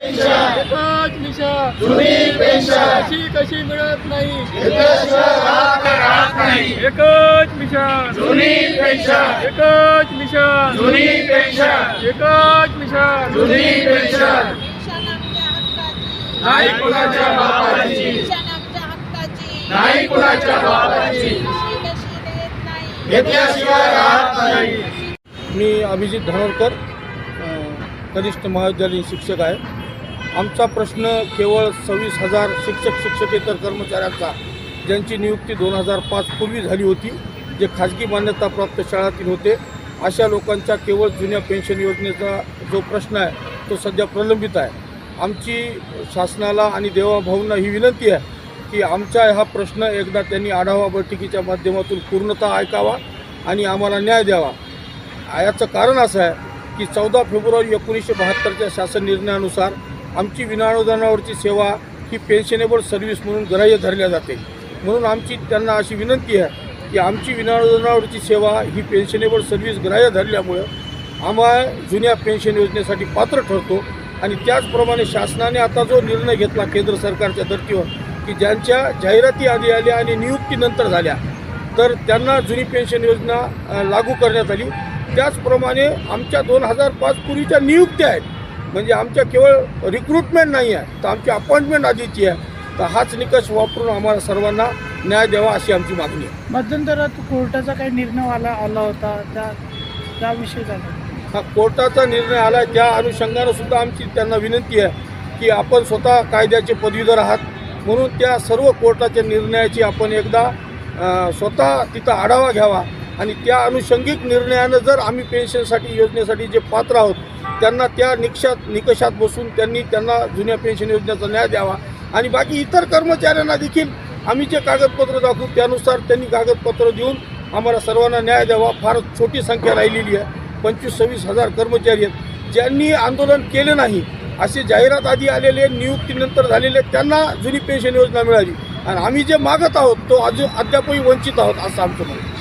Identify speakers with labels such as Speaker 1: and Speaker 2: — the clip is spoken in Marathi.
Speaker 1: एकच मिशा
Speaker 2: जुनी पेन्शन
Speaker 1: अशी कशी मिळत नाही.
Speaker 2: घेतल्याशिवाय राहत राहत नाही.
Speaker 1: एकच मिशा
Speaker 2: जुनी पेन्शन
Speaker 1: एकच मिशा
Speaker 2: जुनी पेन्शन
Speaker 1: एकच मिशा
Speaker 2: नाही कुणाच्या बापाची. नाही कुणाच्या बापाची.
Speaker 3: कशी कशी देत नाही
Speaker 2: घेतल्याशिवाय राहत नाही.
Speaker 4: मी अभिजित धनोरकर कनिष्ठ महाविद्यालयीन शिक्षक आहे. आमचा प्रश्न केवळ सव्वीस हजार शिक्षक शिक्षकेतर कर्मचाऱ्यांचा ज्यांची नियुक्ती दोन हजार पाच पूर्वी झाली होती जे खाजगी मान्यताप्राप्त शाळातील होते अशा लोकांच्या केवळ जुन्या पेन्शन योजनेचा जो प्रश्न आहे तो सध्या प्रलंबित आहे. आमची शासनाला आणि देवाभाऊंना ही विनंती आहे की आमचा हा प्रश्न एकदा त्यांनी आढावा बैठकीच्या माध्यमातून पूर्णतः ऐकावा आणि आम्हाला न्याय द्यावा. याचं कारण असं आहे की चौदा फेब्रुवारी एकोणीसशे बहात्तरच्या शासन निर्णयानुसार आमची विनाअनुदानावरची सेवा ही पेन्शनेबल सर्व्हिस म्हणून ग्राह्य धरल्या जाते. म्हणून आमची त्यांना अशी विनंती आहे की आमची विनाअनुदानावरची सेवा ही पेन्शनेबल सर्व्हिस ग्राह्य धरल्यामुळं आम्हा जुन्या पेन्शन योजनेसाठी पात्र ठरतो आणि त्याचप्रमाणे शासनाने आता जो निर्णय घेतला केंद्र सरकारच्या धर्तीवर की ज्यांच्या जाहिराती आधी आल्या आणि नियुक्तीनंतर झाल्या तर त्यांना जुनी पेन्शन योजना लागू करण्यात आली. त्याचप्रमाणे आमच्या दोन हजार पाच पूर्वीच्या नियुक्त्या आहेत. म्हणजे आमच्या केवळ रिक्रुटमेंट नाही आहे तर आमची अपॉइंटमेंट आधीची आहे. तर हाच निकष वापरून आम्हाला सर्वांना न्याय द्यावा अशी आमची मागणी आहे.
Speaker 5: मध्यंतरात कोर्टाचा काही निर्णय आला आला होता त्या त्याविषयी झालं
Speaker 4: हा कोर्टाचा निर्णय आला त्या अनुषंगानं सुद्धा आमची त्यांना विनंती आहे की आपण स्वतः कायद्याचे पदवीधर आहात. म्हणून त्या सर्व कोर्टाच्या निर्णयाची आपण एकदा स्वतः तिथं आढावा घ्यावा. आणि त्या अनुषंगिक निर्णयानं जर आम्ही पेन्शनसाठी योजनेसाठी जे पात्र आहोत त्यांना त्या निकषात निकषात बसून त्यांनी त्यांना जुन्या पेन्शन योजनेचा न्याय द्यावा. आणि बाकी इतर कर्मचाऱ्यांना देखील आम्ही जे कागदपत्र दाखवू त्यानुसार त्यांनी कागदपत्र देऊन आम्हाला सर्वांना न्याय द्यावा. फार छोटी संख्या राहिलेली आहे. पंचवीस सव्वीस हजार कर्मचारी आहेत. ज्यांनी आंदोलन केलं नाही असे जाहिरात आधी आलेले नियुक्तीनंतर झालेले त्यांना जुनी पेन्शन योजना मिळाली. आणि आम्ही जे मागत आहोत तो अजून अद्यापही वंचित आहोत असं आमचं म्हणणं